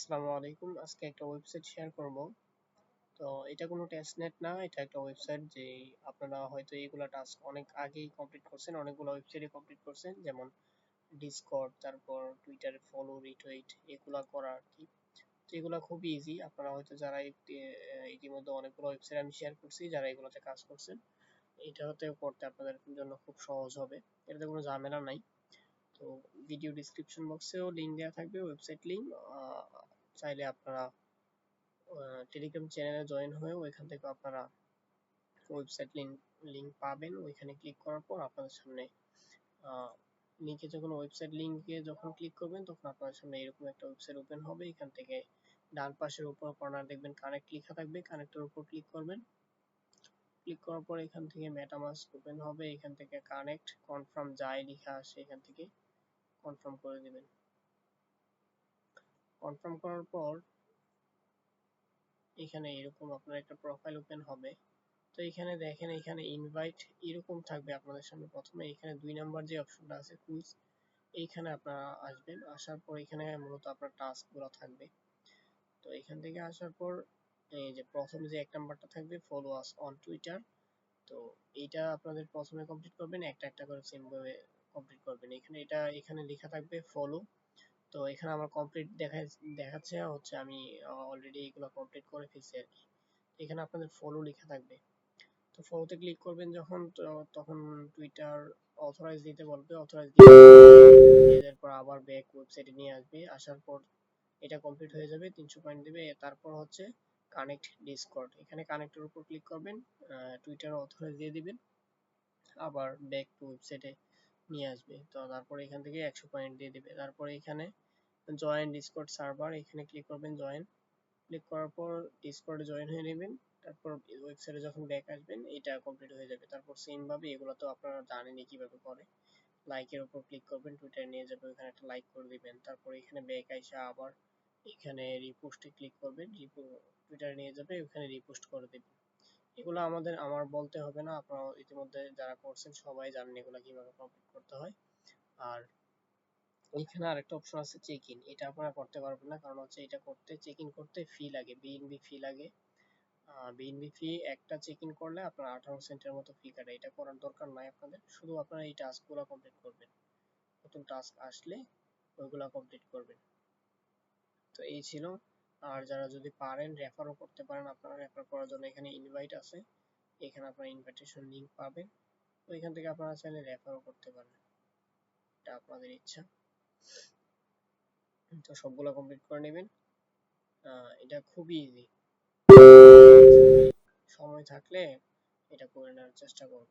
আসসালামু আলাইকুম আজকে একটা ওয়েবসাইট শেয়ার করব। তো এটা কোনো টেস্টনেট না, এটা একটা ওয়েবসাইট যে আপনারা হয়তো এইগুলা টাস্ক অনেক আগেই কমপ্লিট করছেন, অনেকগুলো ওয়েবসাইটে কমপ্লিট করছেন, যেমন ডিসকর্ড তারপর টুইটারে ফলো রিটুইট এগুলা করা আর কি। তো এগুলা খুবই ইজি আপনারা হয়তো যারা ইতিমধ্যে অনেকগুলো ওয়েবসাইট আমি শেয়ার করছি, যারা এগুলোতে কাজ করছেন, এটাতেও করতে আপনাদের জন্য খুব সহজ হবে। এটাতে কোনো ঝামেলা নাই। তো ভিডিও ডিসক্রিপশন বক্সেও লিঙ্ক দেওয়া থাকবে ওয়েবসাইট লিঙ্ক চাইলে আপনারা টেলিগ্রাম চ্যানেলে জয়েন হয়ে ওইখান থেকে আপনারা ওয়েবসাইট লিঙ্ক লিঙ্ক পাবেন। ওইখানে ক্লিক করার পর আপনাদের সামনে লিঙ্কে যখন ওয়েবসাইট লিঙ্কে যখন ক্লিক করবেন, তখন আপনাদের সামনে এরকম একটা ওয়েবসাইট ওপেন হবে। এখান থেকে ডান পাশের উপর কর্নার দেখবেন কানেক্ট লেখা থাকবে। কানেক্টের উপর ক্লিক করবেন। ক্লিক করার পর এখান থেকে মেটামাস্ক ওপেন হবে। এখান থেকে কানেক্ট কনফার্ম যায় লেখা আসে এখান থেকে। কনফার্ম করে দিবেন কনফার্ম করার পর এখানে এরকম আপনার একটা প্রোফাইল ওপেন হবে। তো এখানে দেখেন, এখানে ইনভাইট এরকম থাকবে আপনাদের সামনে। প্রথমে এখানে দুই নাম্বার যে অপশনটা আছে কুইজ এইখানে আপনারা আসবেন। আসার পর এখানে মূলত আপনার টাস্কগুলো থাকবে। তো এখান থেকে আসার পর এই যে প্রথম যে এক নাম্বারটা থাকবে ফলো আস অন টুইটার তো এইটা আপনাদের প্রথমে কমপ্লিট করবেন, একটা একটা করে সেম ভাবে কমপ্লিট করবেন। এখানে এটা, এখানে লেখা থাকবে ফলো তো এখানে আমার কমপ্লিট দেখা, দেখাচ্ছে হচ্ছে আমি অলরেডি এগুলো কমপ্লিট করে ফেলছি আর কি। এখানে আপনাদের ফলো লেখা থাকবে। তো ফলোতে ক্লিক করবেন যখন তখন টুইটার অথরাইজ দিতে বলবে। অথরাইজ দিয়ে এরপর আবার ব্যাক ওয়েবসাইটে নিয়ে আসবে। আসার পর এটা কমপ্লিট হয়ে যাবে, তিনশো পয়েন্ট দেবে। তারপর হচ্ছে কানেক্ট ডিসকর্ড এখানে কানেক্টের উপর ক্লিক করবেন টুইটার অথরাইজ দিয়ে দিবেন। আবার ব্যাক টু ওয়েবসাইটে নিয়ে আসবে। তো তারপর এখান থেকে একশো পয়েন্ট দিয়ে দিবে। তারপর এখানে জয়েন ডিসকর্ড সার্ভার এখানে ক্লিক করবেন জয়েন ক্লিক করার পর ডিসকর্ডে জয়েন হয়ে নেবেন। তারপর ওয়েবসাইটে যখন ব্যাক আসবেন, এটা কমপ্লিট হয়ে যাবে। তারপর সেম ভাবে এগুলো তো আপনারা জানেনই কীভাবে করে। লাইকের উপর ক্লিক করবেন টুইটারে নিয়ে যাবে, ওখানে একটা লাইক করে দিবেন। তারপর এখানে ব্যাক আইসা আবার এখানে রিপোস্টে ক্লিক করবেন। রিপো টুইটারে নিয়ে যাবে, ওখানে রিপোস্ট করে দিবেন। এগুলো আমাদের, আমার বলতে হবে না। আপনারা ইতিমধ্যে যারা করছেন, সবাই জানেন এগুলো কীভাবে কমপ্লিট করতে হয়। আর এইখানে আরেকটা অপশন আছে চেক ইন এটা আপনারা করতে পারবেন না, কারণ হচ্ছে এটা করতে চেক ইন করতে ফি লাগে বিএনবি ফি লাগে। বিএনবি ফি একটা চেক ইন করলে আপনার আঠারো সেন্টের মতো ফি কাটে। এটা করার দরকার নাই আপনাদের, শুধু আপনারা এই টাস্কগুলো কমপ্লিট করবেন। নতুন টাস্ক আসলে ওইগুলো কমপ্লিট করবেন। তো এই ছিল আর যারা যদি পারেন রেফারও করতে পারেন, আপনারা রেফার করার জন্য এখানে ইনভাইট আছে। এখানে আপনারা ইনভাইটেশন লিংক পাবেন। তো এখান থেকে আপনারা চাইলে রেফারও করতে পারেন। এটা আপনাদের ইচ্ছা। তো সবগুলো কমপ্লিট করে নেবেন। এটা খুবই ইজি সময় থাকলে এটা করে নেওয়ার চেষ্টা করুন।